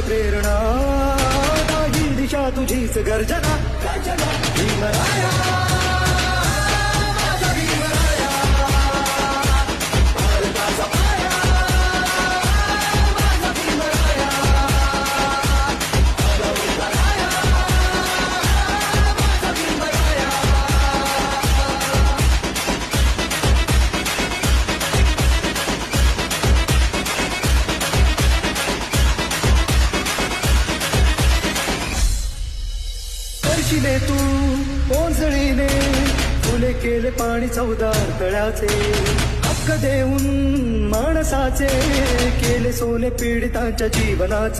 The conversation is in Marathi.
प्रेरणा. दिशा तुझीच गर्जना. भीमराया. करशिले तू ओंजळीने फुले केले पाणी चौदार तळ्याचे. हक्क देऊन माणसाचे केले सोने पीडितांच्या जीवनाचे.